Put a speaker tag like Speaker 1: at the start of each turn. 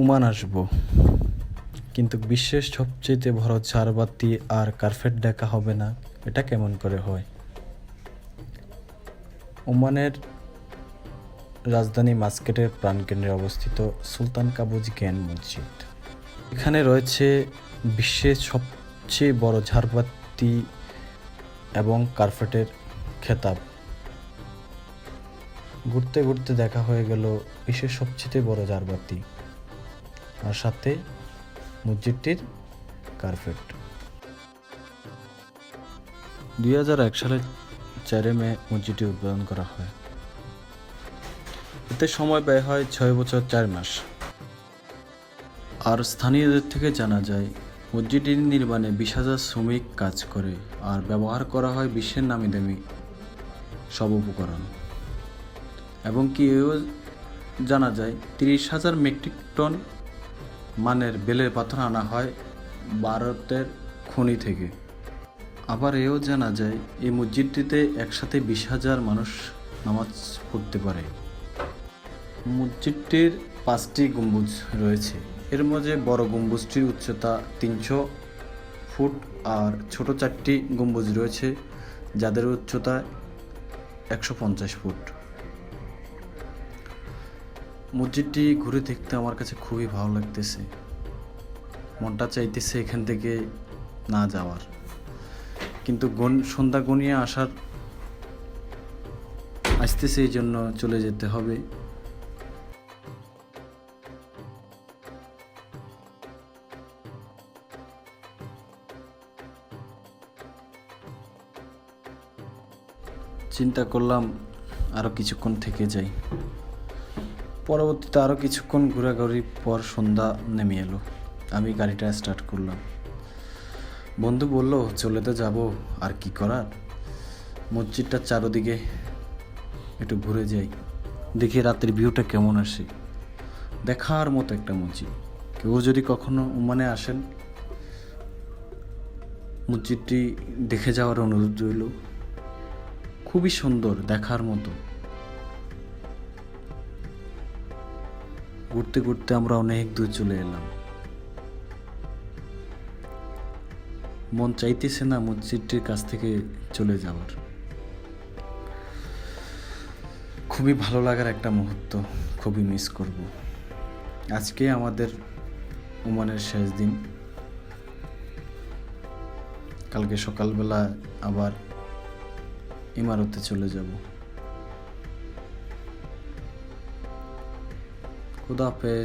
Speaker 1: Oman আসব। কিন্তু বিশ্বের সবচেয়ে বড় চারবাতি আর কার্পেট দেখা হবে না, এটা কেমন করে হয়? ওমানের রাজধানী মাস্কেটের প্রাণকেন্দ্রে অবস্থিত সুলতান কাবুজ জ্ঞান মসজিদ। এখানে রয়েছে বিশ্বের সবচেয়ে বড় ঝাড়বাতি এবং কার্পেটের খেতাব। ঘুরতে ঘুরতে দেখা হয়ে গেল বিশ্বের সবচেয়ে বড় ঝাড়বাতি আর সাথে মসজিদটির কার্পেট। দুই হাজার এক সালের চারে মে মসজিদটি উদ্বোধন করা হয়। এতে সময় ব্যয় হয় ছয় বছর চার মাস। আর স্থানীয়দের থেকে জানা যায়, মসজিদটির নির্মাণে বিশ হাজার শ্রমিক কাজ করে আর ব্যবহার করা হয় বিশ্বের নামি দামি সব উপকরণ। এবং কি এও জানা যায়, তিরিশ হাজার মেট্রিক টন মানের বেলের পাথর আনা হয় ভারতের খনি থেকে। আবার এও জানা যায়, এই মসজিদটিতে একসাথে বিশ হাজার মানুষ নামাজ পড়তে পারে। মসজিদটির পাঁচটি গম্বুজ রয়েছে। এর মধ্যে বড় গম্বুজটির উচ্চতা তিনশো ফুট আর ছোট চারটি গম্বুজ রয়েছে, যাদের উচ্চতা একশো পঞ্চাশ ফুট। মসজিদটি ঘুরে দেখতে আমার কাছে খুবই ভালো লাগতেছে। মনটা চাইতেছে এখান থেকে না যাওয়ার। কিন্তু গন সন্ধ্যা গনিয়ে আসার আসতেছে এই জন্য চলে যেতে হবে। চিন্তা করলাম আরও কিছুক্ষণ থেকে যাই। পরবর্তীতে আরও কিছুক্ষণ ঘোরাঘুরির পর সন্ধ্যা নেমে এলো। আমি গাড়িটা স্টার্ট করলাম। বন্ধু বলল, চলে তো যাব, আর কি করার? মসজিদটার চারোদিকে একটু ঘুরে যাই। দেখি রাতের ভিউটা কেমন আসে। দেখার মতো একটা মসজিদ। কেউ যদি কখনো মানে আসেন, মসজিদটি দেখে যাওয়ার অনুরোধ রইল। খুবই সুন্দর, দেখার মতো। ঘুরতে ঘুরতে আমরা অনেক দূর চলে এলাম। মন চাইতেছে না মসজিদটির কাছ থেকে চলে যাওয়ার। খুবই ভালো লাগার একটা মুহূর্ত খুবই মিস করব। আজকে আমাদের ওমানের শেষ দিন। কালকে সকালবেলা আবার ইমারতে চলে যাব। Budapeste